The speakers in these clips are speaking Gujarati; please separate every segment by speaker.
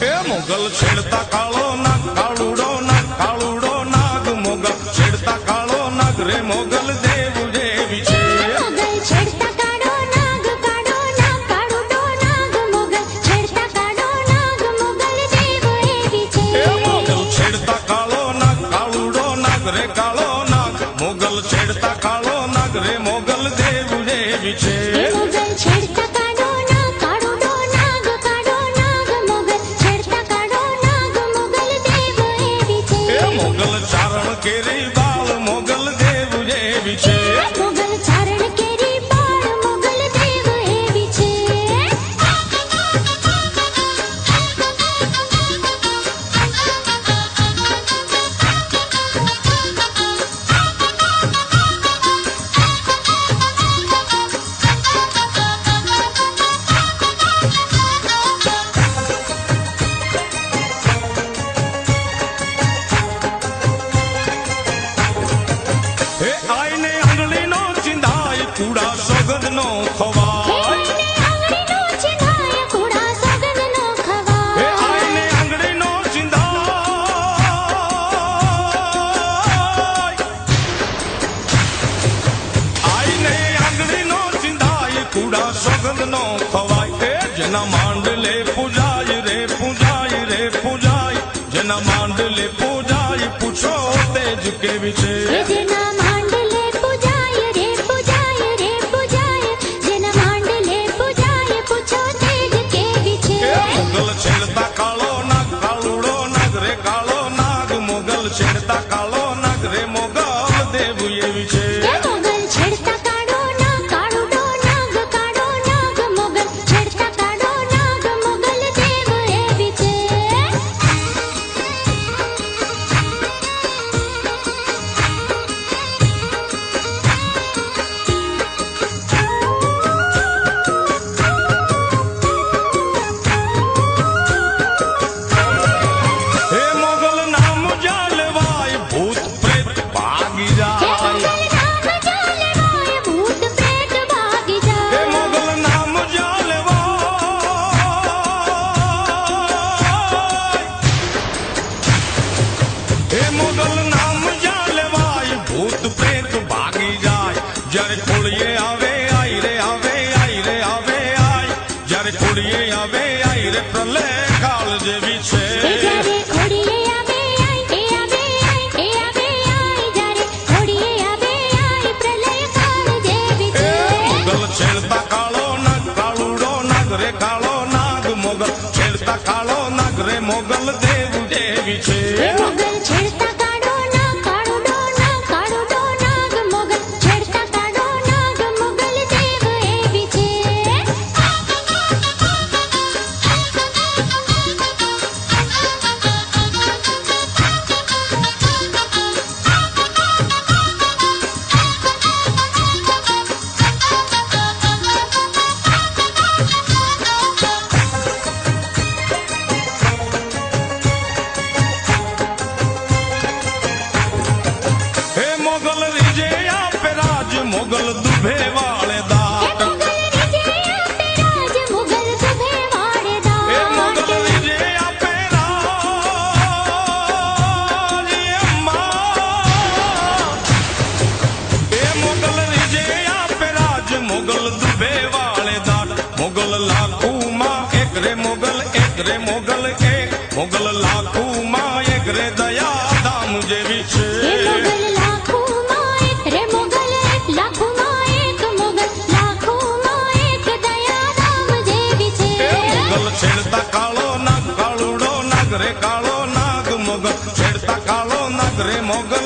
Speaker 1: એ મોગલ છેડતા કાળો નાગ કાળુડો નાગ કાળુડો નાગ મોગલ છેડતા કાળો નાગ રે મોગલ દેવ
Speaker 2: દેવી છે.
Speaker 1: છેડતા કાળો નાગ કાળુડો નાગ રે કાળો નાગ મોગલ છેડતા કાળો નાગ રે મોગલ દેવ
Speaker 2: દેવી છે.
Speaker 1: કુડા
Speaker 2: સગન
Speaker 1: નો
Speaker 2: ખવાય.
Speaker 1: સગન નો ખવાય. એ જેના માંડલે પૂજાય રે પૂજાય રે પૂજાય. જેના માંડલે પૂજાય પૂછો તેજ કેવી છે.
Speaker 2: જેના யாரை புளியே அவே ஆயிரத்தொல்ல ਮੁਗਲ ਦੁਭੇ ਵਾਲੇ ਦਾ। ਮੁਗਲ ਦੁਬੇ ਵਾਲੇ ਦਾ।
Speaker 1: ਮੁਗਲ ਲਾਖੂ ਮਾ ਇਕਰੇ ਮੁਗਲ ਇਕਰੇ ਮੁਗਲ નાગરે કાળો નાગ મોગલ. છેડતા કાળો નાગરે મોગલ.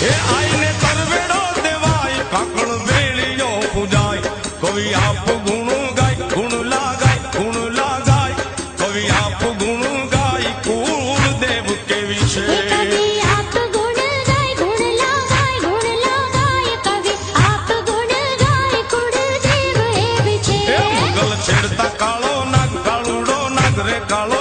Speaker 2: એ આઈને કરવેડો દેવાય કાકણ
Speaker 1: વેળીઓ પૂજાય કવિ આપ ગુણું ગાય ગુણ
Speaker 2: લાગાય
Speaker 1: ગુણ
Speaker 2: લાગાય કવિ આપ
Speaker 1: ગુણું ગાય કુળ દેવ કેવી છે
Speaker 2: છેડતા કાળો નાગ કાળુડો નાગ રે કાળો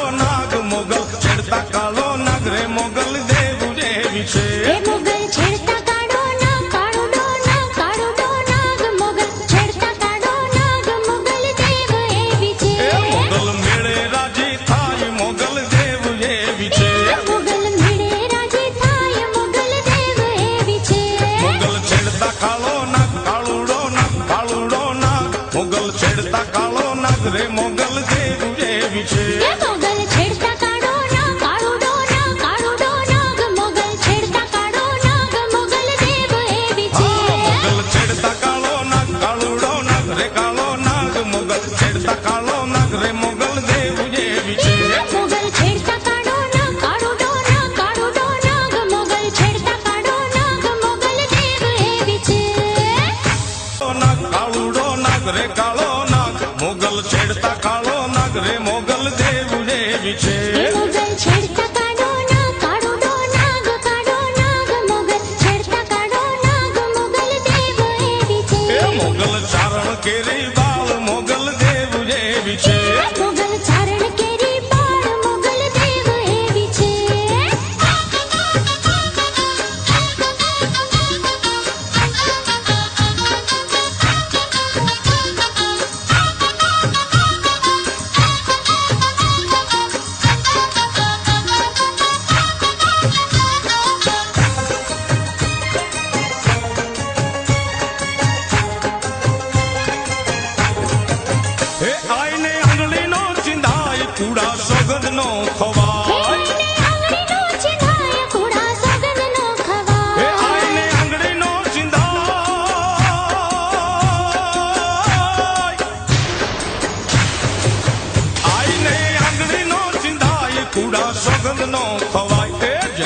Speaker 1: que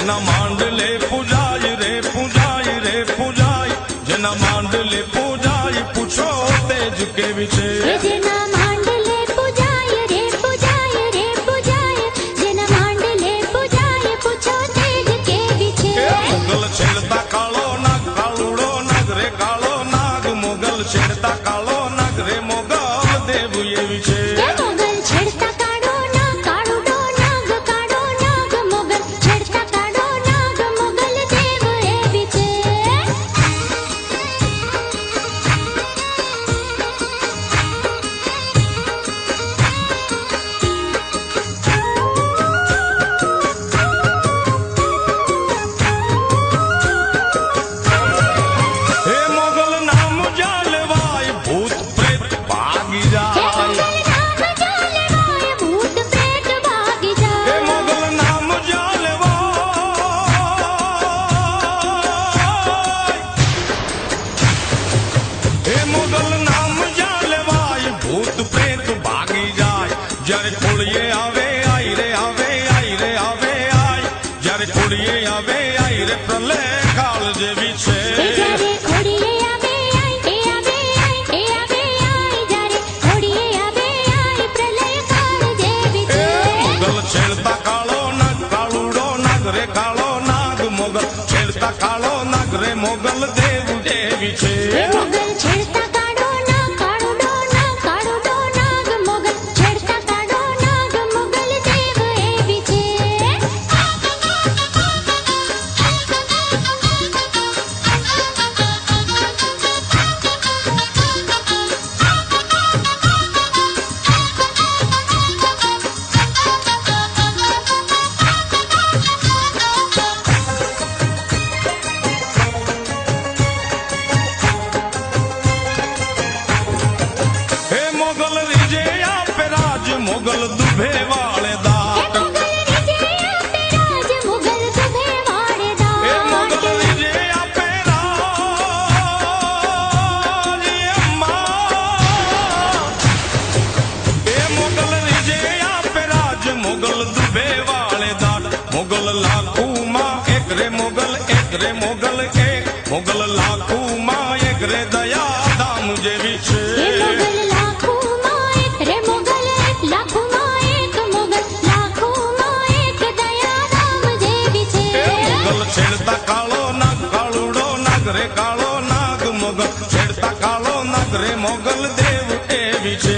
Speaker 1: જેના માંડલે પૂજાય રે પૂજાય રે પૂજાય. જેના માંડલે પૂજાય પૂછો તેજ મોગલ લાખુ માં એક દયા દામ જેવી છે. છેડતા કાળો નાગ કાળુડો નાગ કાળો નાગ મોગલ. છેડતા કાળો નાગ રે મોગલ દેવ એવી છે.